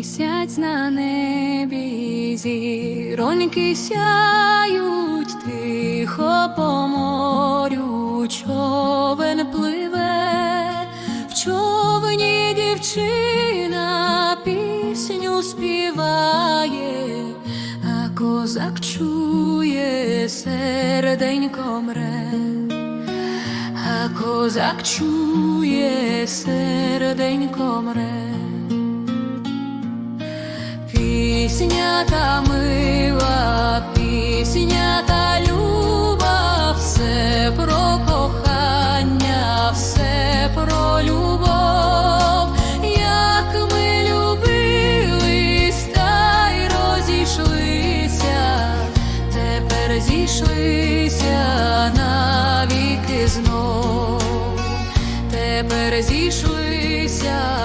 Місяць на небі, зіроньки сяють тихо по морю, човен пливе, в човні дівчина пісню співає, а козак чує, серденько мре. А козак чує, серденько мре. Пісня та мила, пісня та люба, все про кохання, все про любов, як ми любились та й розійшлися, тепер зійшлися навіки знов, тепер зійшлися